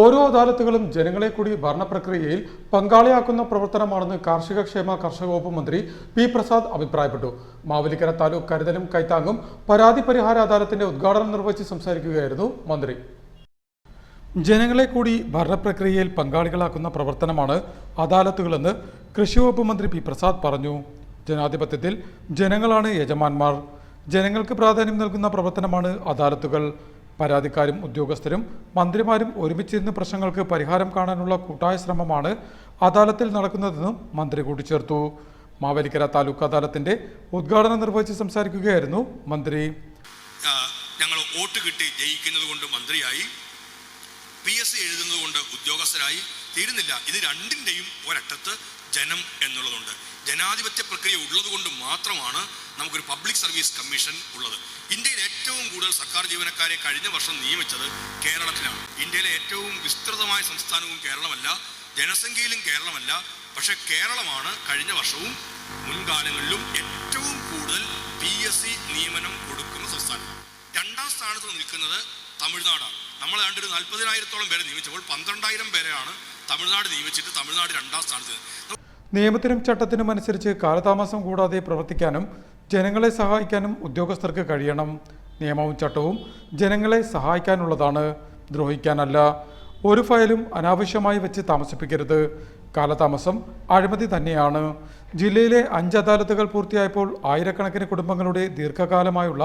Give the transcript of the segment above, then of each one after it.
ഓരോ അദാലത്തുകളും ജനങ്ങളെ കൂടി ഭരണപ്രക്രിയയിൽ പങ്കാളിയാക്കുന്ന പ്രവർത്തനമാണെന്ന് കാർഷിക ക്ഷേമ കർഷക വകുപ്പ് മന്ത്രി പി പ്രസാദ് അഭിപ്രായപ്പെട്ടു. മാവലിക്കര താലൂക്ക് കരുതലും കൈത്താങ്ങും പരാതി പരിഹാര അദാലത്തിന്റെ ഉദ്ഘാടനം നിർവഹിച്ച് സംസാരിക്കുകയായിരുന്നു മന്ത്രി. ജനങ്ങളെ കൂടി ഭരണപ്രക്രിയയിൽ പങ്കാളികളാക്കുന്ന പ്രവർത്തനമാണ് അദാലത്തുകളെന്ന് കൃഷി വകുപ്പ് മന്ത്രി പി പ്രസാദ് പറഞ്ഞു. ജനാധിപത്യത്തിൽ ജനങ്ങളാണ് യജമാന്മാർ. ജനങ്ങൾക്ക് പ്രാധാന്യം നൽകുന്ന പ്രവർത്തനമാണ് അദാലത്തുകൾ. പരാതിക്കാരും ഉദ്യോഗസ്ഥരും മന്ത്രിമാരും ഒരുമിച്ചിരുന്ന് പ്രശ്നങ്ങൾക്ക് പരിഹാരം കാണാനുള്ള കൂട്ടായ ശ്രമമാണ് അദാലത്തിൽ നടക്കുന്നതെന്നും മന്ത്രി കൂട്ടിച്ചേർത്തു. മാവേലിക്കര താലൂക്ക് അദാലത്തിന്റെ ഉദ്ഘാടനം നിർവഹിച്ച് സംസാരിക്കുകയായിരുന്നു മന്ത്രി. ഞങ്ങൾ വോട്ട് കിട്ടി ജയിക്കുന്നത് കൊണ്ട് മന്ത്രിയായി. പി എസ് സി എഴുതുന്നത് കൊണ്ട് ഉദ്യോഗസ്ഥരായി. തീരുന്നില്ല. ഇത് രണ്ടിന്റെയും ഒരറ്റത്ത് ജനം എന്നുള്ളതുണ്ട്. ജനാധിപത്യ പ്രക്രിയ ഉള്ളത് കൊണ്ട് മാത്രമാണ് നമുക്കൊരു പബ്ലിക് സർവീസ് കമ്മീഷൻ ഉള്ളത്. ഇന്ത്യയിൽ ഏറ്റവും കൂടുതൽ സർക്കാർ ജീവനക്കാരെ കഴിഞ്ഞ വർഷം നിയമിച്ചത് കേരളത്തിലാണ്. ഇന്ത്യയിലെ ഏറ്റവും വിസ്തൃതമായ സംസ്ഥാനവും കേരളമല്ല ജനസംഖ്യയിലും കേരളമല്ല പക്ഷെ കേരളമാണ് കഴിഞ്ഞ വർഷവും മുൻകാലങ്ങളിലും ഏറ്റവും കൂടുതൽ പി എസ് സി നിയമനം കൊടുക്കുന്ന സംസ്ഥാനം. രണ്ടാം സ്ഥാനത്ത് നിൽക്കുന്നത് തമിഴ്നാടാണ്. നമ്മൾ ഏതാണ്ട് ഒരു നാൽപ്പതിനായിരത്തോളം പേരെ നിയമിച്ചപ്പോൾ പന്ത്രണ്ടായിരം പേരെയാണ് തമിഴ്നാട് നിയമിച്ചിട്ട് തമിഴ്നാട് രണ്ടാം സ്ഥാനത്ത്. നിയമത്തിനും ചട്ടത്തിനും അനുസരിച്ച് കാലതാമസം കൂടാതെ പ്രവർത്തിക്കാനും ജനങ്ങളെ സഹായിക്കാനും ഉദ്യോഗസ്ഥർക്ക് കഴിയണം. നിയമവും ചട്ടവും ജനങ്ങളെ സഹായിക്കാനുള്ളതാണ്. ദ്രോഹിക്കാനല്ല. ഒരു ഫയലും അനാവശ്യമായി വെച്ച് താമസിപ്പിക്കരുത്. കാലതാമസം അഴിമതി തന്നെയാണ്. ജില്ലയിലെ അഞ്ച് അദാലത്തുകൾ പൂർത്തിയായപ്പോൾ ആയിരക്കണക്കിന് കുടുംബങ്ങളുടെ ദീർഘകാലമായുള്ള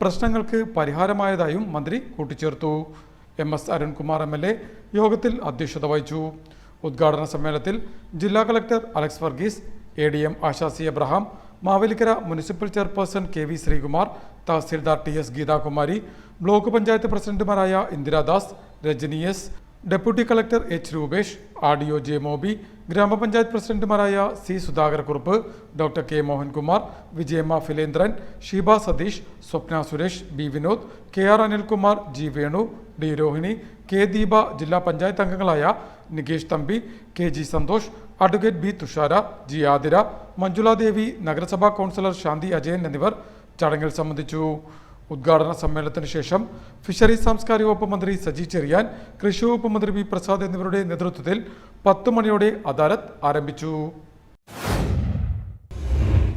പ്രശ്നങ്ങൾക്ക് പരിഹാരമായതായും മന്ത്രി കൂട്ടിച്ചേർത്തു. M S Arunkumar M L A യോഗത്തിൽ അധ്യക്ഷത വഹിച്ചു. ഉദ്ഘാടന സമ്മേളനത്തിൽ ജില്ലാ collector Alex Varghese A D M ആശാസി Abraham Mavelikkara municipal chairperson K V Sreekumar tahsildar T S Geethakumari block panchayat പ്രസിഡന്റുമാരായ Indiradas Rajani S deputy collector H Rupesh R D O J Moby grama panchayat പ്രസിഡന്റുമാരായ C Sudhakara Kurup doctor K Mohankumar Vijayamma Philendran Sheeba Satheesh Swapna Suresh B Vinod K R Anilkumar G Venu D Rohini K Deepa ജില്ലാ പഞ്ചായത്ത് അംഗങ്ങളായ Nikesh Thampi K G Santhosh advocate B Thushara G Athira Manjuladevi നഗരസഭാ councillor ശാന്തി അജയൻ എന്നിവർ ചടങ്ങിൽ സംബന്ധിച്ചു. ഉദ്ഘാടന സമ്മേളനത്തിന് ശേഷം fisheries സാംസ്കാരിക വകുപ്പ് മന്ത്രി സജി ചെറിയാൻ കൃഷി വകുപ്പ് മന്ത്രി വി പ്രസാദ് എന്നിവരുടെ നേതൃത്വത്തിൽ പത്ത് മണിയോടെ അദാലത്ത് ആരംഭിച്ചു.